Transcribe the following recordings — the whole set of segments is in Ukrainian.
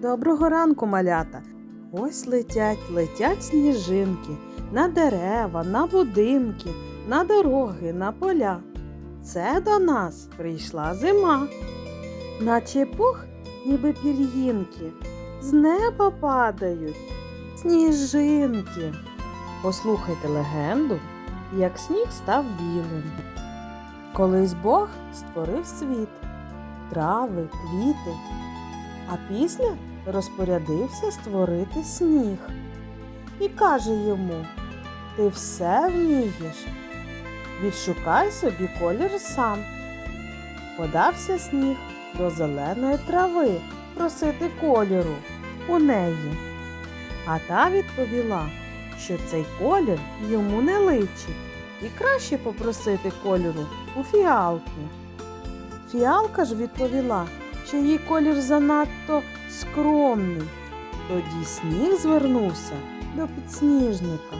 Доброго ранку, малята! Ось летять, летять сніжинки на дерева, на будинки, на дороги, на поля. Це до нас прийшла зима. Наче пух, ніби пір'їнки, з неба падають сніжинки. Послухайте легенду, як сніг став білим. Колись Бог створив світ, трави, квіти, а після розпорядився створити сніг. І каже йому: Ти все вмієш, відшукай собі колір сам. Подався сніг до зеленої трави просити кольору у неї. А та відповіла, що цей колір йому не личить, і краще попросити кольору у фіалки. Фіалка ж відповіла, що її колір занадто скромний. Тоді сніг звернувся до підсніжника.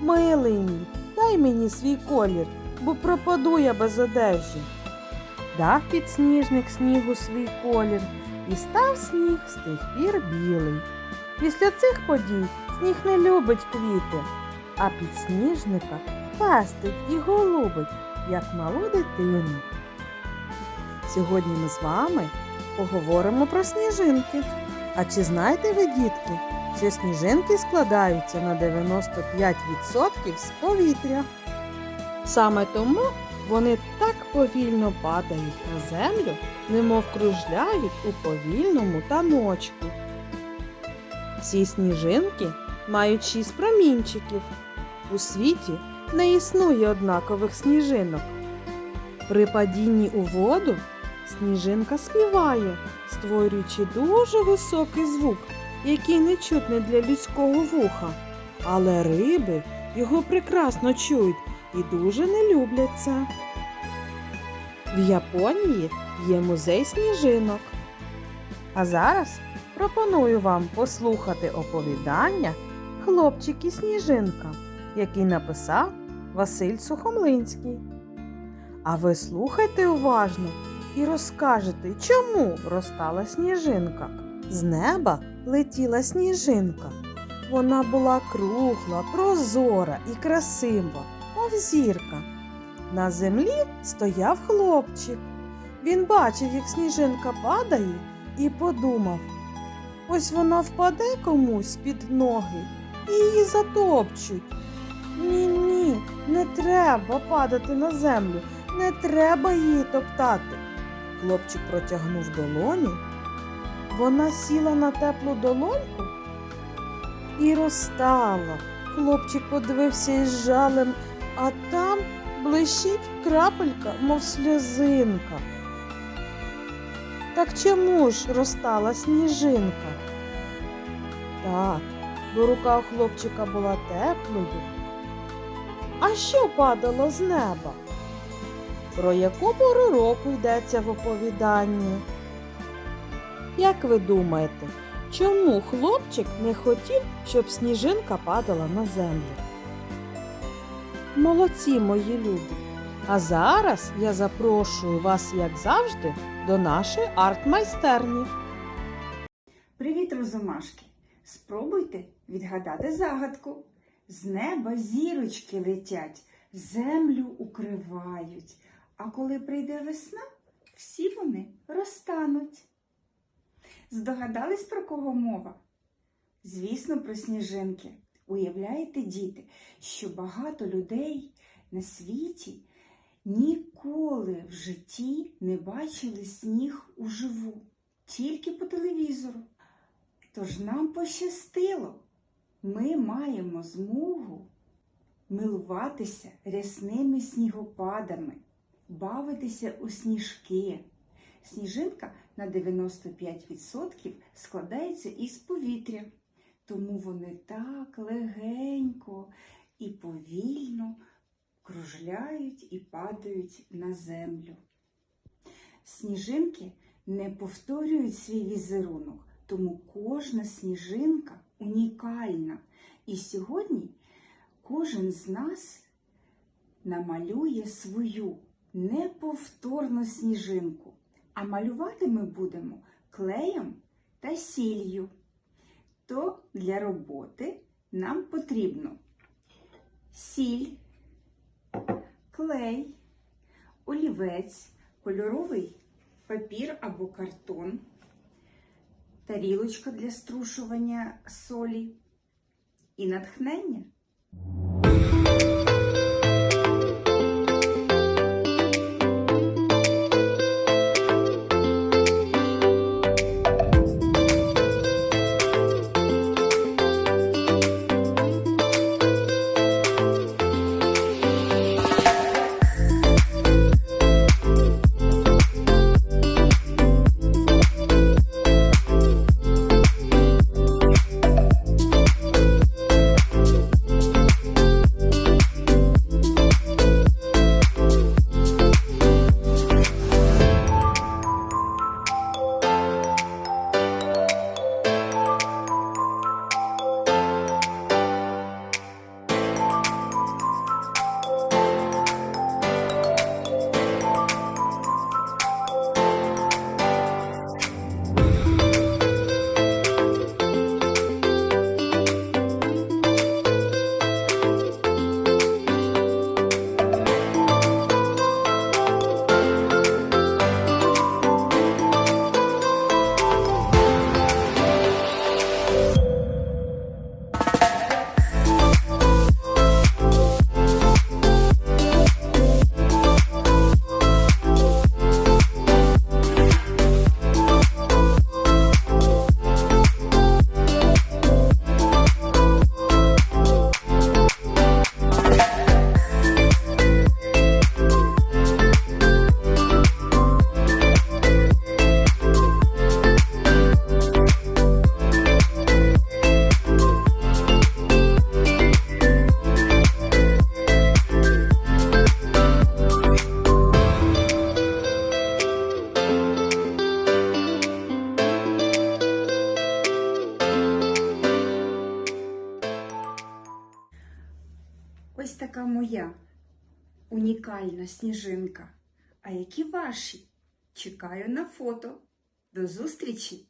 Милий мій, дай мені свій колір, бо пропаду я без одежі. Дав підсніжник снігу свій колір, і став сніг з тих пір білий. Після цих подій сніг не любить квіти, а підсніжника пестить і голубить, як малу дитину. Сьогодні ми з вами поговоримо про сніжинки. А чи знаєте ви, дітки, що сніжинки складаються на 95% з повітря? Саме тому вони так повільно падають на землю, немов кружляють у повільному таночку. Всі сніжинки мають шість промінчиків. У світі не існує однакових сніжинок. При падінні у воду сніжинка співає, створюючи дуже високий звук, який не чутний для людського вуха. Але риби його прекрасно чують і дуже не люблять це. В Японії є музей сніжинок. А зараз пропоную вам послухати оповідання Хлопчик і сніжинка, який написав Василь Сухомлинський. А ви слухайте уважно і розкажете, чому розтала сніжинка. З неба летіла сніжинка. Вона була кругла, прозора і красива, мов зірка. На землі стояв хлопчик. Він бачив, як сніжинка падає, і подумав: ось вона впаде комусь під ноги і її затопчуть. Ні, ні, не треба падати на землю, не треба її топтати. Хлопчик протягнув долоні. Вона сіла на теплу долоньку і розтала. Хлопчик подивився із жалем, а там блищить крапелька, мов сльозинка. Так чому ж розтала сніжинка? Так, бо рука у хлопчика була теплою. А що падало з неба? Про яку пору року йдеться в оповіданні? Як ви думаєте, чому хлопчик не хотів, щоб сніжинка падала на землю? Молодці, мої любі! А зараз я запрошую вас, як завжди, до нашої арт-майстерні. Привіт, розумашки! Спробуйте відгадати загадку. З неба зірочки летять, землю укривають, а коли прийде весна, всі вони розтануть. Здогадались, про кого мова? Звісно, про сніжинки. Уявляєте, діти, що багато людей на світі ніколи в житті не бачили сніг уживу, тільки по телевізору. Тож нам пощастило. Ми маємо змогу милуватися рясними снігопадами, бавитися у сніжки. Сніжинка на 95% складається із повітря, тому вони так легенько і повільно кружляють і падають на землю. Сніжинки не повторюють свій візерунок, тому кожна сніжинка унікальна. І сьогодні кожен з нас намалює свою неповторну сніжинку. А малювати ми будемо клеєм та сіллю, то для роботи нам потрібно сіль, клей, олівець, кольоровий папір або картон, тарілочка для струшування солі і натхнення. Така моя унікальна сніжинка. А які ваші? Чекаю на фото. До зустрічі!